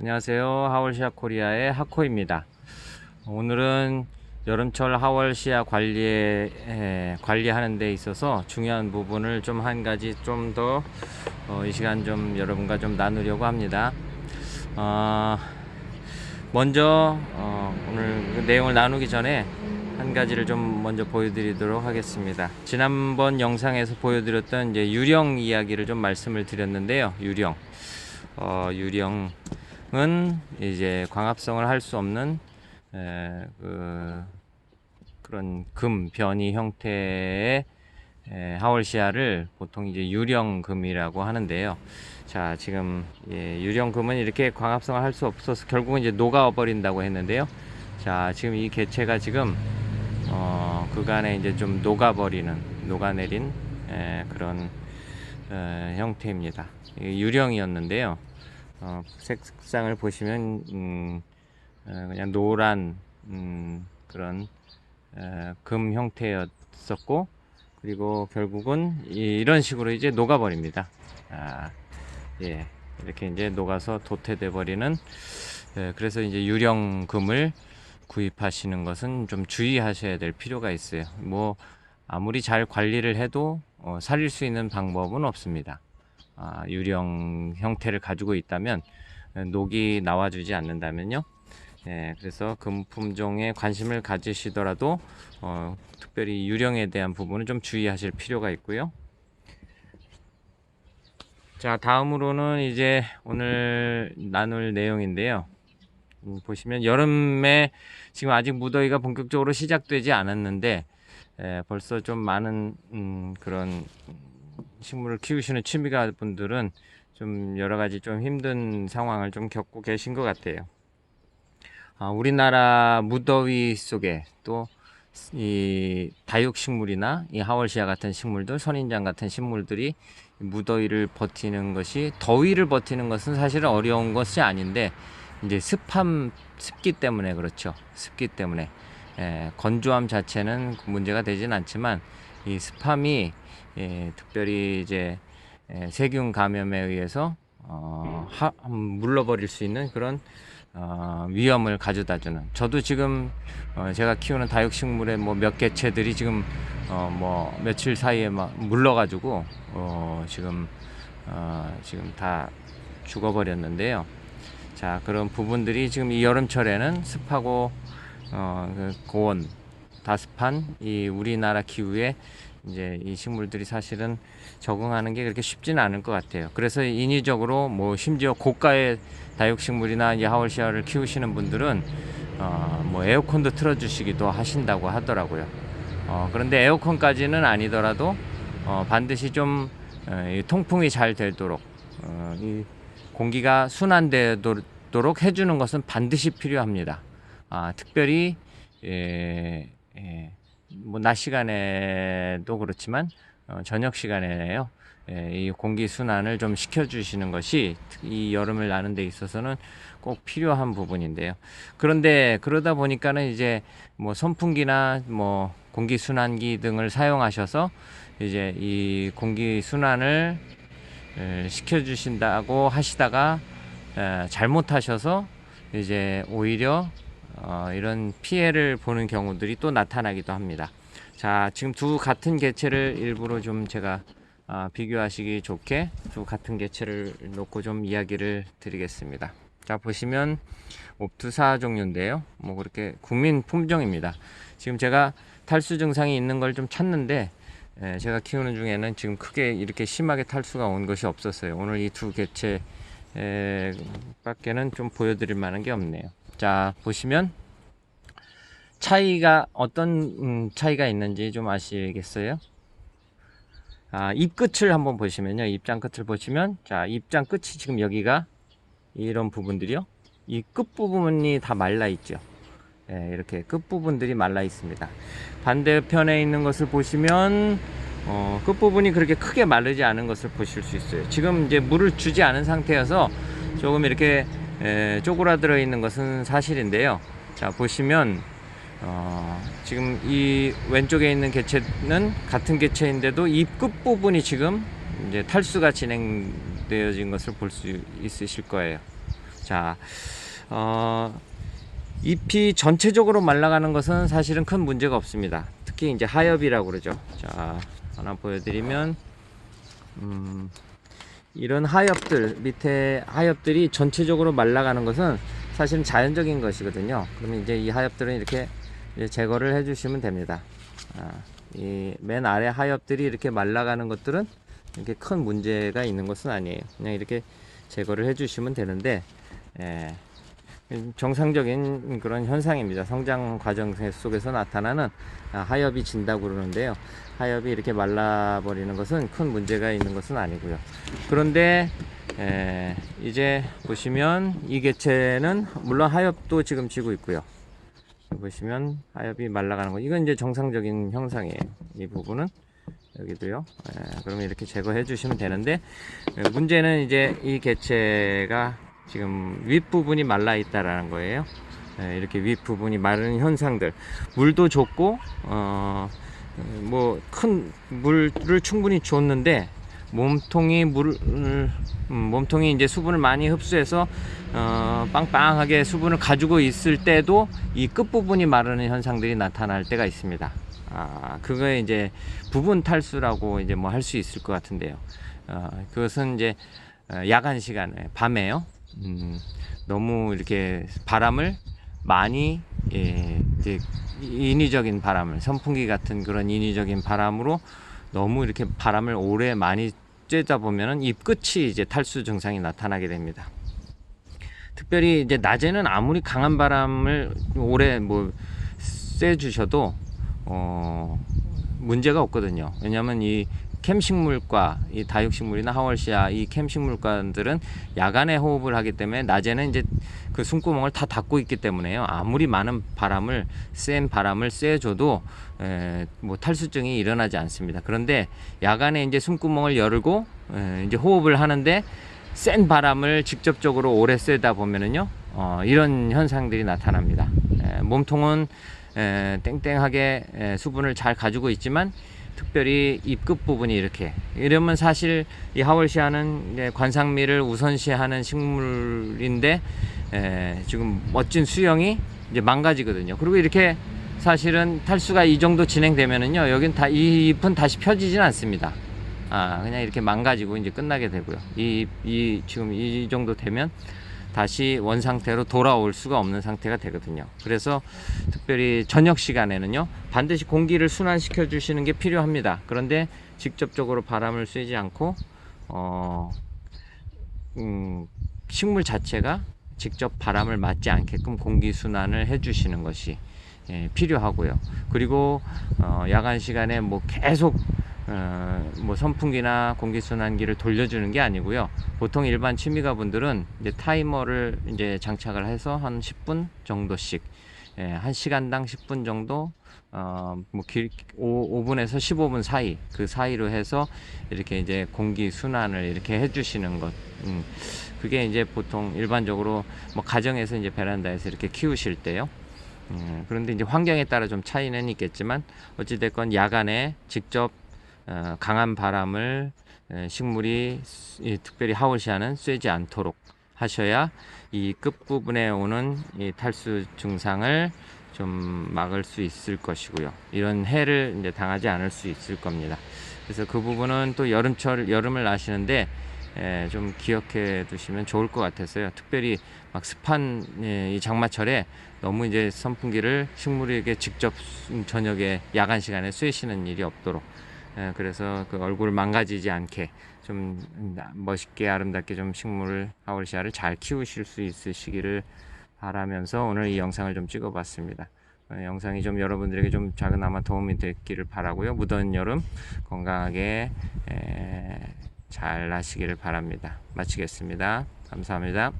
안녕하세요. 하월시아 코리아의 하코입니다. 오늘은 여름철 하월시아 관리에 에, 관리하는 데 있어서 중요한 부분을 좀 한 가지 좀 더 이 시간 좀 여러분과 좀 나누려고 합니다. 어, 먼저 어, 오늘 그 내용을 나누기 전에 한 가지를 좀 먼저 보여드리도록 하겠습니다. 지난번 영상에서 보여드렸던 이제 유령 이야기를 좀 말씀을 드렸는데요. 유령, 어, 유령 은 이제 광합성을 할 수 없는 에, 그, 그런 금 변이 형태의 에, 하월시아를 보통 이제 유령금이라고 하는데요. 자, 지금 예, 유령금은 이렇게 광합성을 할 수 없어서 결국은 이제 녹아 버린다고 했는데요. 자, 지금 이 개체가 지금 어, 그간에 이제 좀 녹아 버리는 녹아내린 에, 그런 에, 형태입니다. 유령이었는데요. 어, 색상을 보시면 음, 어, 그냥 노란 음, 그런 에, 금 형태였었고 그리고 결국은 이, 런 식으로 이제 녹아버립니다. 아, 예, 이렇게 이제 녹아서 도태돼 버리는 예, 그래서 이제 유령금을 구입하시는 것은 좀 주의하셔야 될 필요가 있어요. 뭐 아무리 잘 관리를 해도 어, 살릴 수 있는 방법은 없습니다. 아, 유령 형태를 가지고 있다면 에, 녹이 나와주지 않는다면요. 예, 그래서 금 품종에 관심을 가지시더라도 어, 특별히 유령에 대한 부분은 좀 주의하실 필요가 있고요. 자, 다음으로는 이제 오늘 나눌 내용인데요. 음, 보시면 여름에 지금 아직 무더위가 본격적으로 시작되지 않았는데 에, 벌써 좀 많은 음, 그런 식물을 키우시는 취미가 분들은 좀 여러 가지 좀 힘든 상황을 좀 겪고 계신 것 같아요. 아, 우리나라 무더위 속에 또 이 다육식물이나 이 하월시아 같은 식물들, 선인장 같은 식물들이 무더위를 버티는 것이 더위를 버티는 것은 사실은 어려운 것이 아닌데 이제 습함 습기 때문에 그렇죠. 습기 때문에 예, 건조함 자체는 문제가 되진 않지만 이 습함이 예, 특별히 이제 예, 세균 감염에 의해서 어, 하, 물러버릴 수 있는 그런 어, 위험을 가져다주는. 저도 지금 어, 제가 키우는 다육식물의 뭐몇 개체들이 지금 어, 뭐 며칠 사이에 막 물러가지고 어, 지금 어, 지금 다 죽어버렸는데요. 자 그런 부분들이 지금 이 여름철에는 습하고 어, 그 고온 다습한 이 우리나라 기후에 이제 이 식물들이 사실은 적응하는 게 그렇게 쉽지는 않을 것 같아요. 그래서 인위적으로 뭐 심지어 고가의 다육식물이나 이 하월시아를 키우시는 분들은 어, 뭐 에어컨도 틀어주시기도 하신다고 하더라고요. 어, 그런데 에어컨까지는 아니더라도 어, 반드시 좀 어, 이 통풍이 잘 되도록 어, 이 공기가 순환되도록 해주는 것은 반드시 필요합니다. 아, 특별히 예, 예, 뭐 낮 시간에도 그렇지만 어, 저녁 시간에요. 예, 이 공기 순환을 좀 시켜주시는 것이 이 여름을 나는 데 있어서는 꼭 필요한 부분인데요. 그런데 그러다 보니까는 이제 뭐 선풍기나 뭐 공기 순환기 등을 사용하셔서 이제 이 공기 순환을 에, 시켜주신다고 하시다가 에, 잘못하셔서 이제 오히려 어, 이런 피해를 보는 경우들이 또 나타나기도 합니다. 자, 지금 두 같은 개체를 일부러 좀 제가 아, 비교하시기 좋게 두 같은 개체를 놓고 좀 이야기를 드리겠습니다. 자, 보시면 옵투사 종류인데요. 뭐 그렇게 국민 품종입니다. 지금 제가 탈수 증상이 있는 걸 좀 찾는데 에, 제가 키우는 중에는 지금 크게 이렇게 심하게 탈수가 온 것이 없었어요. 오늘 이 두 개체 에, 밖에는 좀 보여드릴 만한 게 없네요. 자, 보시면 차이가 어떤 음, 차이가 있는지 좀 아시겠어요? 아, 입 끝을 한번 보시면요. 입장 끝을 보시면 자, 입장 끝이 지금 여기가 이런 부분들이요. 이 끝부분이 다 말라 있죠. 예, 이렇게 끝부분들이 말라 있습니다. 반대편에 있는 것을 보시면 어, 끝부분이 그렇게 크게 마르지 않은 것을 보실 수 있어요. 지금 이제 물을 주지 않은 상태여서 조금 이렇게 에, 쪼그라들어 있는 것은 사실인데요. 자, 보시면 어, 지금 이 왼쪽에 있는 개체는 같은 개체인데도 이 끝부분이 지금 이제 탈수가 진행되어진 것을 볼 수 있으실 거예요. 자, 어, 잎이 전체적으로 말라가는 것은 사실은 큰 문제가 없습니다. 특히 이제 하엽이라고 그러죠. 자, 하나 보여드리면, 음, 이런 하엽들, 밑에 하엽들이 전체적으로 말라가는 것은 사실은 자연적인 것이거든요. 그러면 이제 이 하엽들은 이렇게 제거를 해 주시면 됩니다. 아, 이맨 아래 하엽들이 이렇게 말라가는 것들은 이렇게 큰 문제가 있는 것은 아니에요. 그냥 이렇게 제거를 해 주시면 되는데, 예, 정상적인 그런 현상입니다. 성장 과정 속에서 나타나는 아, 하엽이 진다고 그러는데요. 하엽이 이렇게 말라버리는 것은 큰 문제가 있는 것은 아니고요. 그런데 에, 이제 보시면 이 개체는 물론 하엽도 지금 지고 있고요. 보시면 하엽이 말라가는 거 이건 이제 정상적인 형상이에요. 이 부분은 여기도요. 에, 그러면 이렇게 제거해 주시면 되는데 에, 문제는 이제 이 개체가 지금 윗부분이 말라 있다라는 거예요. 예, 이렇게 윗부분이 마른 현상들. 물도 줬고, 어, 뭐, 큰 물을 충분히 줬는데, 몸통이 물을, 음, 몸통이 이제 수분을 많이 흡수해서, 어, 빵빵하게 수분을 가지고 있을 때도 이 끝부분이 마르는 현상들이 나타날 때가 있습니다. 아, 그거에 이제 부분 탈수라고 이제 뭐 할 수 있을 것 같은데요. 어, 그것은 이제 어, 야간 시간에, 밤에요. 음, 너무 이렇게 바람을 많이 예, 이제 인위적인 바람을 선풍기 같은 그런 인위적인 바람으로 너무 이렇게 바람을 오래 많이 쬐다 보면은 잎 끝이 이제 탈수 증상이 나타나게 됩니다. 특별히 이제 낮에는 아무리 강한 바람을 오래 뭐 쐬 주셔도 어 문제가 없거든요. 왜냐하면 이 캠식물과 이 다육식물이나 하월시아 이 캠식물과들은 야간에 호흡을 하기 때문에 낮에는 이제 그 숨구멍을 다 닫고 있기 때문에요. 아무리 많은 바람을 센 바람을 쐬줘도 에, 뭐 탈수증이 일어나지 않습니다. 그런데 야간에 이제 숨구멍을 열고 에, 이제 호흡을 하는데 센 바람을 직접적으로 오래 쐬다 보면은요 어, 이런 현상들이 나타납니다. 에, 몸통은 에, 땡땡하게 에, 수분을 잘 가지고 있지만 특별히 입끝 부분이 이렇게 이러면 사실 이 하월시아는 관상미를 우선시하는 식물인데 에, 지금 멋진 수영이 이제 망가지거든요. 그리고 이렇게 사실은 탈수가 이 정도 진행되면은요 여긴 다 이 잎은 다시 펴지진 않습니다. 아 그냥 이렇게 망가지고 이제 끝나게 되고요. 이, 이 지금 이 정도 되면 다시 원 상태로 돌아올 수가 없는 상태가 되거든요. 그래서 특별히 저녁 시간에는요, 반드시 공기를 순환시켜 주시는 게 필요합니다. 그런데 직접적으로 바람을 쐬지 않고, 어, 음, 식물 자체가 직접 바람을 맞지 않게끔 공기 순환을 해 주시는 것이 예, 필요하고요. 그리고 어, 야간 시간에 뭐 계속 어, 뭐 선풍기나 공기순환기를 돌려주는 게 아니고요. 보통 일반 취미가 분들은 이제 타이머를 이제 장착을 해서 한 10분 정도씩, 예, 한 시간당 10분 정도, 어, 뭐 길, 5, 5분에서 15분 사이, 그 사이로 해서 이렇게 이제 공기 순환을 이렇게 해주시는 것. 음, 그게 이제 보통 일반적으로 뭐 가정에서 이제 베란다에서 이렇게 키우실 때요. 음, 그런데 이제 환경에 따라 좀 차이는 있겠지만 어찌됐건 야간에 직접 어, 강한 바람을 에, 식물이 이, 특별히 하울시아는 쐬지 않도록 하셔야 이 끝부분에 오는 이 탈수 증상을 좀 막을 수 있을 것이고요. 이런 해를 이제 당하지 않을 수 있을 겁니다. 그래서 그 부분은 또 여름철 여름을 나시는데 에, 좀 기억해 두시면 좋을 것 같아서요. 특별히 막 습한 예, 이 장마철에 너무 이제 선풍기를 식물에게 직접 저녁에 야간 시간에 쐬시는 일이 없도록 예, 그래서 그 얼굴 망가지지 않게 좀 멋있게 아름답게 좀 식물을 하울시아를 잘 키우실 수 있으시기를 바라면서 오늘 이 영상을 좀 찍어봤습니다. 어, 영상이 좀 여러분들에게 좀 작은아마 도움이 됐기를 바라고요. 무더운 여름 건강하게 에, 잘 나시기를 바랍니다. 마치겠습니다. 감사합니다.